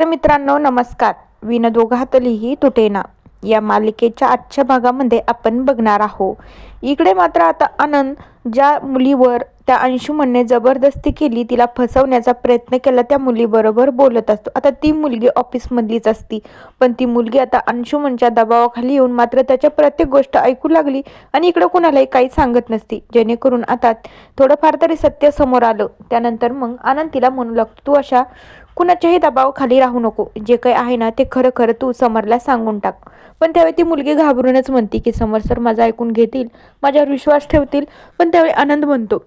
तर मित्रांनो नमस्कार. विन दोघातलीही तुटेना. या मालिकेच्या आजच्या भागामध्ये आपण बघणार आहोत. इकडे मात्र आता आनंद ज्या मुलीवर त्या अंशुमनने जबरदस्ती केली तिला फसवण्याचा प्रयत्न केला त्या मुलीबरोबर बोलत असतो. आता ती मुलगी ऑफिसमधलीच असती. पण ती मुलगी आता अंशुमनच्या दबावाखाली येऊन मात्र त्याच्या प्रत्येक गोष्ट ऐकू लागली आणि इकडं कुणालाही काही सांगत नसती. जेणेकरून आता थोडंफार तरी सत्य समोर आलं. त्यानंतर मग आनंद तिला म्हणू लागतो तू अशा कुणाच्याही दबावाखाली राहू नको. जे काही आहे ना ते खरं खरं तू समरला सांगून टाक. पण त्यावेळी ती मुलगी घाबरूनच म्हणते की समर सर माझा ऐकून घेतील? माझ्यावर विश्वास ठेवतील? पण त्यावेळी आनंद म्हणतो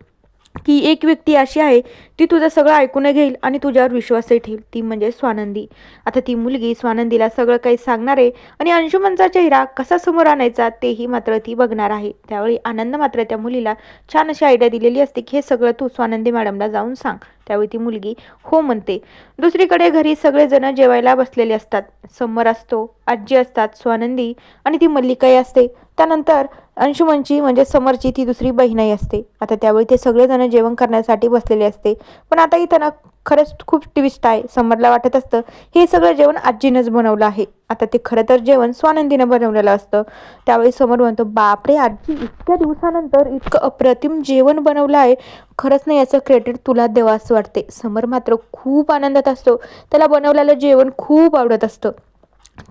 की एक व्यक्ती अशी आहे ती तुझं सगळं ऐकून घेईल आणि तुझ्यावर विश्वासही ठेवील. ती म्हणजे स्वानंदी. आता ती मुलगी स्वानंदीला सगळं काही सांगणार आहे आणि अंशुमनचा चेहरा कसा समोर आणायचा तेही मात्र ती बघणार आहे. त्यावेळी आनंद मात्र त्या मुलीला छान अशी आयडिया दिलेली असते की हे सगळं तू स्वानंदी मॅडमला जाऊन सांग. त्यावेळी ती मुलगी हो म्हणते. दुसरीकडे घरी सगळेजण जेवायला बसलेले असतात. समर असतो आजी असतात स्वानंदी आणि ती मल्लिकाई असते. त्यानंतर अंशुमनची म्हणजे समरची ती दुसरी बहीणही असते. आता त्यावेळी ते सगळेजण जेवण करण्यासाठी बसलेले असते. पण आताही त्यांना खरंच खूप ट्विस्ट आहे. समरला वाटत असतं हे सगळं जेवण आजीनंच बनवलं आहे. आता ते खरं तर जेवण स्वानंदीनं बनवलेलं असतं. त्यावेळी समोर म्हणतो बापरे आजी इतक्या दिवसानंतर इतकं अप्रतिम जेवण बनवलं आहे. खरंच नाही याचं क्रेडिट तुला देवा असं वाटते. समर मात्र खूप आनंदात असतो. त्याला बनवलेलं जेवण खूप आवडत असतं.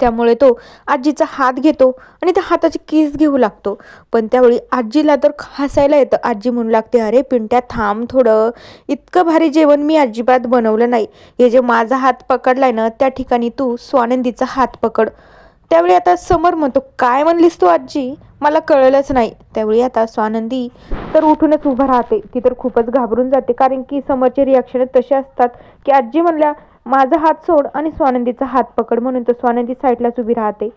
त्यामुळे तो आजीचा हात घेतो आणि त्या हाताची केस घेऊ लागतो. पण त्यावेळी आजीला तर हसायला येतं. आजी म्हणू लागते अरे पिंट्या थांब थोडं. इतकं भारी जेवण मी अजिबात बनवलं नाही. हे जे माझा हात पकडलाय ना त्या ठिकाणी तू स्वानंदीचा हात पकड. त्यावेळी आता समर म्हणतो काय म्हणलीस तू आजी? मला कळलंच नाही. त्यावेळी आता स्वानंदी तर उठूनच उभं राहते. ती तर खूपच घाबरून जाते कारण की समोरचे रिॲक्शन तसे असतात की आजी म्हणल्या माझा हात सोड आणि स्वानंदीचा हात पकड म्हणून तो स्वानंदी साईडलाच उभी राहते.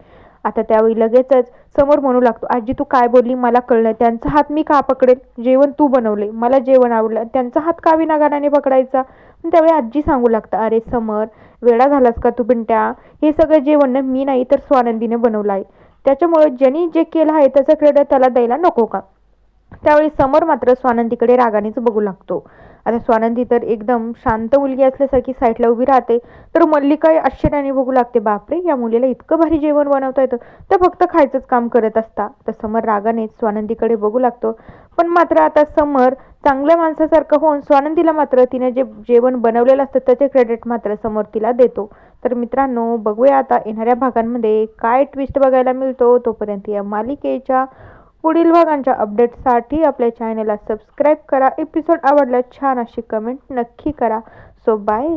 आता त्यावेळी लगेचच समोर म्हणू लागतो आजी तू काय बोलली? मला कळलं. त्यांचा हात मी का पकडेल? जेवण तू बनवले. मला जेवण आवडलं. त्यांचा हात का विनागाराने पकडायचा? पण त्यावेळी आजी सांगू लागतं अरे समर वेळा झालास का तू पिंट्या हे सगळं जेवण ना मी नाही तर स्वानंदीने बनवलं आहे. त्याच्यामुळे ज्यांनी जे केलं आहे त्याचं क्रेडिट त्याला द्यायला नको का? त्यावेळी समोर मात्र स्वानंदीकडे रागानेच बघू लागतो. आता स्वानंदी तर एकदम शांत मुलगी असल्यासारखी साईडला उभी राहते तर मल्लिका आश्चर्याने बघू लागते बापरे या मुलीला इतकं भारी जेवण बनवता येतं. तर फक्त खायचंच काम करत असता. तर समर रागानेच स्वानंदीकडे बघू लागतो. पण मात्र आता समर चांगल्या माणसासारखं होऊन स्वानंदीला मात्र तिने जे जेवण बनवलेलं असतं त्याचे क्रेडिट मात्र समोर तिला देतो. तर मित्रांनो बघूया आता येणाऱ्या भागांमध्ये काय ट्विस्ट बघायला मिळतो. तोपर्यंत या मालिकेच्या पुढील भागांच्या अपडेटसाठी आपल्या चॅनलला सबस्क्राईब करा. एपिसोड आवडला छान अशी कमेंट नक्की करा. So bye